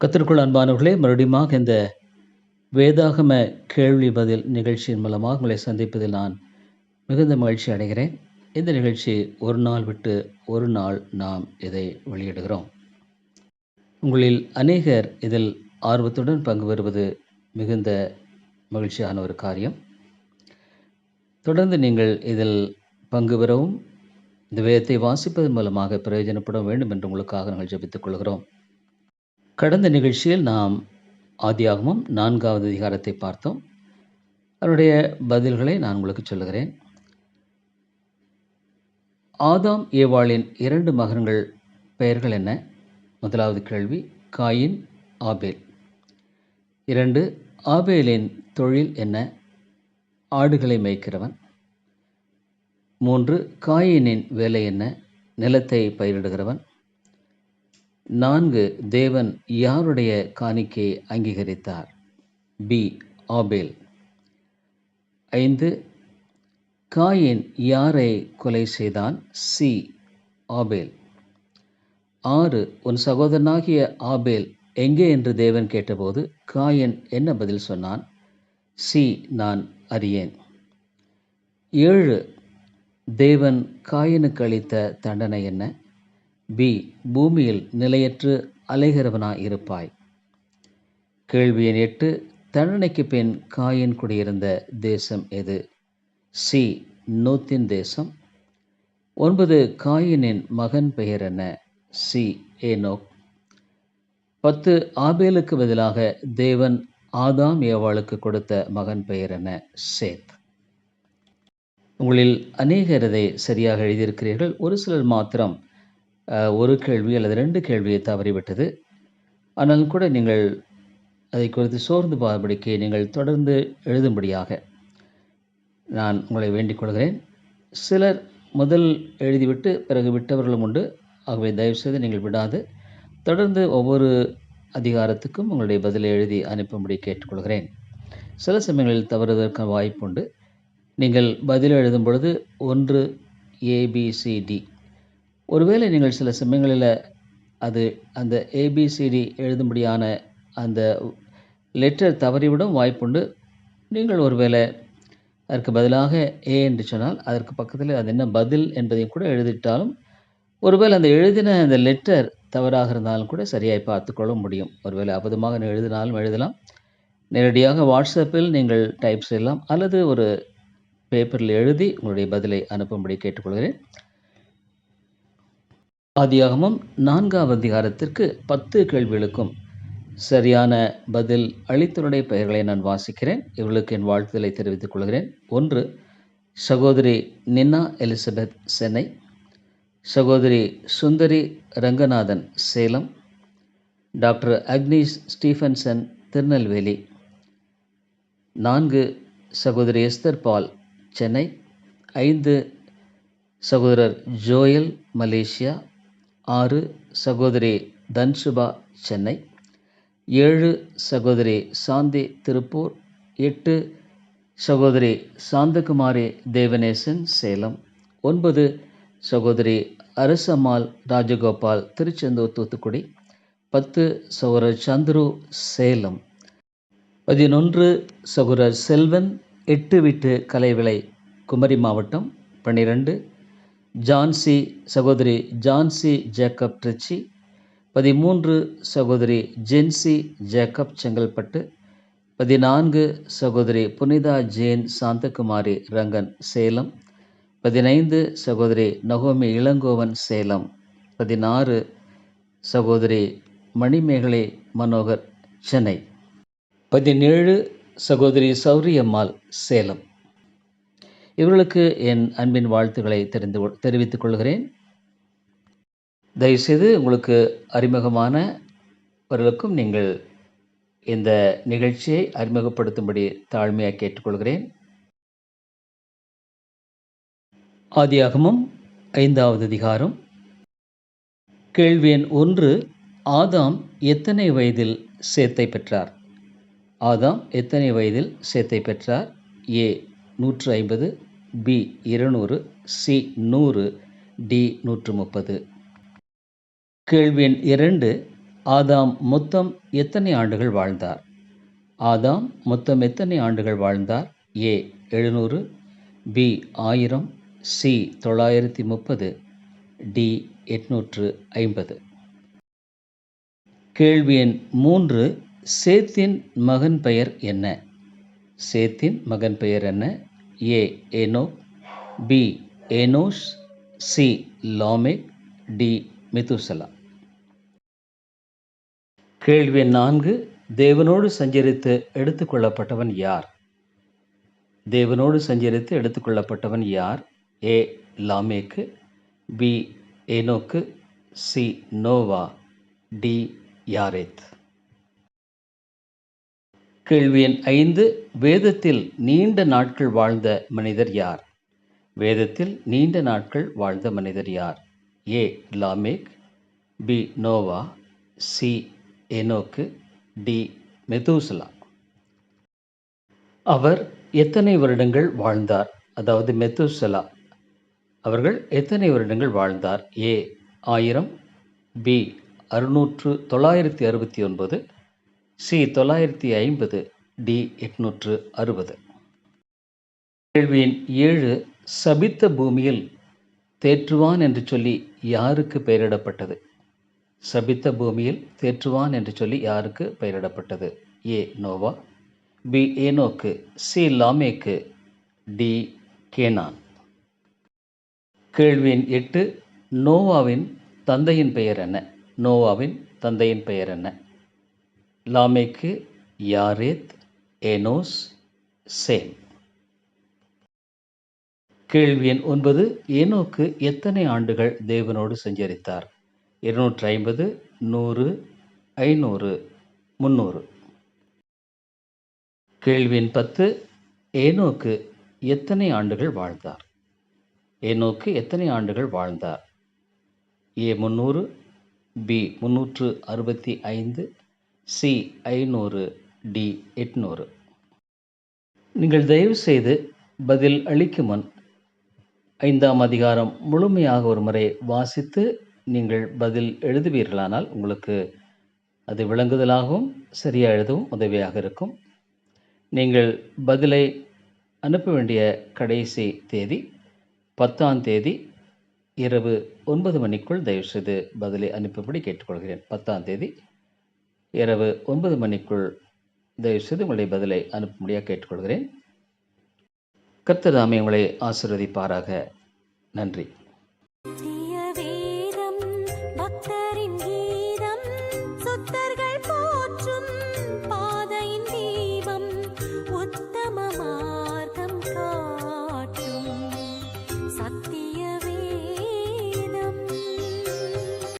கத்திற்குள் அன்பானவர்களே மறுபடியும் இந்த வேதாகம கேள்வி பதில் நிகழ்ச்சியின் மூலமாக உங்களை சந்திப்பதில் நான் மிகுந்த மகிழ்ச்சி அடைகிறேன். இந்த நிகழ்ச்சி ஒரு நாள் விட்டு ஒரு நாள் நாம் இதை வெளியிடுகிறோம். உங்களில் அநேகர் இதில் ஆர்வத்துடன் பங்கு பெறுவது மிகுந்த மகிழ்ச்சியான ஒரு காரியம். தொடர்ந்து நீங்கள் இதில் பங்கு பெறவும் இந்த வேதத்தை வாசிப்பதன் மூலமாக பிரயோஜனப்பட வேண்டும் என்று உங்களுக்காக நாங்கள் ஜபித்துக் கொள்கிறோம். கடந்த நிகழ்ச்சியில் நாம் ஆதியாகமும் நான்காவது அதிகாரத்தை பார்த்தோம். அதனுடைய பதில்களை நான் உங்களுக்கு சொல்லுகிறேன். ஆதாம் ஏவாளின் இரண்டு மகன்கள் பெயர்கள் என்ன? முதலாவது கேள்வி காயின் ஆபேல். இரண்டு ஆபேலின் தொழில் என்ன? ஆடுகளை மேய்க்கிறவன். மூன்று காயினின் வேலை என்ன? நிலத்தை பயிரிடுகிறவன். நான்கு தேவன் யாருடைய காணிக்கையை அங்கீகரித்தார்? பி. ஆபேல். ஐந்து காயின் யாரை கொலை செய்தான்? சி. ஆபேல். ஆறு உன் சகோதரனாகிய ஆபேல் எங்கே என்று தேவன் கேட்டபோது காயன் என்ன பதில் சொன்னான்? சி நான் அறியேன். ஏழு தேவன் காயனுக்கு அளித்த தண்டனை என்ன? பி பூமியில் நிலையற்று அலைகிறவனாய் இருப்பாய் கேள்வி எண் எட்டு தண்டனைக்கு பின் காயின் குடியிருந்த தேசம் எது? சி நூத்தின் தேசம். ஒன்பது காயினின் மகன் பெயர் என்ன? C Enoch. பத்து ஆபேலுக்கு பதிலாக தேவன் ஆதாம் ஏவாளுக்கு கொடுத்த மகன் பெயர் என்ன? சேத். உங்களில் அநேகர் இதை சரியாக எழுதியிருக்கிறீர்கள். ஒரு சிலர் மாத்திரம் ஒரு கேள்வி அல்லது ரெண்டு கேள்வியை தவறிவிட்டது. ஆனாலும் கூட நீங்கள் அதை குறித்து சோர்ந்து பார்ப்படிக்கு நீங்கள் தொடர்ந்து எழுதும்படியாக நான் உங்களை வேண்டிக் கொள்கிறேன். சிலர் முதல் எழுதிவிட்டு பிறகு விட்டவர்களும் உண்டு. ஆகவே தயவுசெய்து நீங்கள் விடாது. தொடர்ந்து ஒவ்வொரு அதிகாரத்துக்கும் உங்களுடைய பதிலை எழுதி அனுப்பும்படி கேட்டுக்கொள்கிறேன். சில சமயங்களில் தவறுவதற்கான வாய்ப்புண்டு. நீங்கள் பதில் எழுதும் பொழுது ஒன்று ஏபிசிடி ஒருவேளை நீங்கள் சில சமயங்களில் அது அந்த ஏபிசிடி எழுதும்படியான அந்த லெட்டர் தவறிவிடும் வாய்ப்புண்டு. நீங்கள் ஒருவேளை அதற்கு பதிலாக ஏ என்று சொன்னால் அதற்கு பக்கத்தில் அது என்ன பதில் என்பதையும் கூட எழுதிட்டாலும் ஒருவேளை அந்த எழுதின அந்த லெட்டர் தவறாக இருந்தாலும் கூட சரியாய் பார்த்துக்கொள்ள முடியும். ஒருவேளை அபதமாக எழுதினாலும் எழுதலாம். நேரடியாக வாட்ஸ்அப்பில் நீங்கள் டைப் செய்யலாம். அல்லது ஒரு பேப்பரில் எழுதி உங்களுடைய பதிலை அனுப்பும்படி கேட்டுக்கொள்கிறேன். ஆதியாகமம் நான்காவது அதிகாரத்திற்கு பத்து கேள்விகளுக்கும் சரியான பதில் அளித்தவருடைய பெயர்களை நான் வாசிக்கிறேன். இவர்களுக்கு என் வாழ்த்துதலை தெரிவித்துக் கொள்கிறேன். ஒன்று சகோதரி நின்னா எலிசபெத் சென்னை. சகோதரி Sundari Ranganathan Salem. Doctor Agneesh Stephenson Tirunelveli. நான்கு சகோதரி எஸ்தர் பால் சென்னை. ஐந்து சகோதரர் ஜோயல் மலேசியா. ஆறு சகோதரி தன்சுபா சென்னை. ஏழு சகோதரி சாந்தி திருப்பூர். எட்டு சகோதரி சாந்தகுமாரி தேவநேசன் சேலம். ஒன்பது சகோதரி அரசம்மாள் ராஜகோபால் திருச்செந்தூர் தூத்துக்குடி. பத்து சகோதரர் சந்துரு சேலம். பதினொன்று சகோதரர் செல்வன் எட்டு விட்டு கலைவிளை குமரி மாவட்டம். பன்னிரெண்டு ஜான்சி சகோதரி ஜான்சி ஜேக்கப் ட்ரிச்சி. பதிமூன்று சகோதரி ஜென்சி ஜேக்கப் செங்கல்பட்டு. பதினான்கு சகோதரி புனிதா ஜேன் சாந்தகுமாரி ரங்கன் சேலம். பதினைந்து சகோதரி நகோமி இளங்கோவன் சேலம். பதினாறு சகோதரி மணிமேகலை மனோகர் சென்னை. பதினேழு சகோதரி சௌரியம்மாள் சேலம். இவர்களுக்கு என் அன்பின் வாழ்த்துக்களை தெரிந்து கொள்- தெரிவித்துக் கொள்கிறேன். தயவுசெய்து உங்களுக்கு அறிமுகமானவர்களுக்கும் நீங்கள் இந்த நிகழ்ச்சியை அறிமுகப்படுத்தும்படி தாழ்மையாக கேட்டுக்கொள்கிறேன். ஆதியாகமும் ஐந்தாவது அதிகாரம். கேள்வி எண் ஒன்று ஆதாம் எத்தனை வயதில் சேத்தை பெற்றார்? ஆதாம் எத்தனை வயதில் சேத்தை பெற்றார்? ஏ நூற்று ஐம்பது பி இருநூறு சி நூறு டி நூற்று முப்பது கேள்வி எண் இரண்டு ஆதாம் மொத்தம் எத்தனை ஆண்டுகள் வாழ்ந்தார்? ஆதாம் மொத்தம் எத்தனை ஆண்டுகள் வாழ்ந்தார்? ஏ எழுநூறு பி ஆயிரம் சி தொள்ளாயிரத்தி முப்பது டி எட்நூற்று ஐம்பது. கேள்வி எண் மூன்று சேத்தின் மகன் பெயர் என்ன? சேத்தின் மகன் பெயர் என்ன? ஏ ஏனோ B Enos C Lamech D Methuselah. கேள்வி நான்கு தேவனோடு சஞ்சரித்து எடுத்துக்கொள்ளப்பட்டவன் யார்? தேவனோடு சஞ்சரித்து எடுத்துக்கொள்ளப்பட்டவன் யார்? ஏ லாமேக்கு பி ஏனோக்கு சி நோவா டி யாரேத். கேள்வி எண் ஐந்து வேதத்தில் நீண்ட நாட்கள் வாழ்ந்த மனிதர் யார்? வேதத்தில் நீண்ட நாட்கள் வாழ்ந்த மனிதர் யார்? A Lamech B Noah C Enoch D Methuselah. அவர் எத்தனை வருடங்கள் வாழ்ந்தார்? அதாவது மெத்துசலா அவர்கள் எத்தனை வருடங்கள் வாழ்ந்தார்? ஏ ஆயிரம் பி அறுநூற்று தொள்ளாயிரத்தி அறுபத்தி ஒன்பது சி தொள்ளாயிரத்தி ஐம்பது டி எட்நூற்று அறுபது. கேள்வியின் ஏழு சபித்த பூமியில் தேற்றுவான் என்று சொல்லி யாருக்கு பெயரிடப்பட்டது? சபித்த பூமியில் தேற்றுவான் என்று சொல்லி யாருக்கு பெயரிடப்பட்டது? A Noah B Enoch C Lamech D Kenan. கேள்வி எட்டு நோவாவின் தந்தையின் பெயர் என்ன? நோவாவின் தந்தையின் பெயர் என்ன? லாமேக்கு யாரேத் ஏனோஸ் சேம். கேள்வி எண் ஒன்பது ஏனோக்கு எத்தனை ஆண்டுகள் தேவனோடு சஞ்சரித்தார்? இருநூற்றி ஐம்பது நூறு ஐநூறு முந்நூறு. கேள்வி எண் பத்து ஏனோக்கு எத்தனை ஆண்டுகள் வாழ்ந்தார்? ஏனோக்கு எத்தனை ஆண்டுகள் வாழ்ந்தார்? ஏ முந்நூறு பி முன்னூற்று அறுபத்தி ஐந்து சி ஐநூறு டி எட்நூறு. நீங்கள் தயவு செய்து பதில் அளிக்கும் முன் ஐந்தாம் அதிகாரம் முழுமையாக ஒரு முறை வாசித்து நீங்கள் பதில் எழுதுவீர்களானால் உங்களுக்கு அது விளங்குதலாகவும் சரியாக எழுதவும் உதவியாக இருக்கும். நீங்கள் பதிலை அனுப்ப வேண்டிய கடைசி தேதி பத்தாம் தேதி இரவு ஒன்பது மணிக்குள் தயவுசெய்து பதிலை அனுப்பும்படி கேட்டுக்கொள்கிறேன். பத்தாம் தேதி இரவு ஒன்பது மணிக்குள் தயவுசெய்து உங்களுடைய பதிலை அனுப்பும்படியாக கேட்டுக்கொள்கிறேன். கர்த்ததாமே உங்களை ஆசிர்வதிப்பாராக. நன்றி.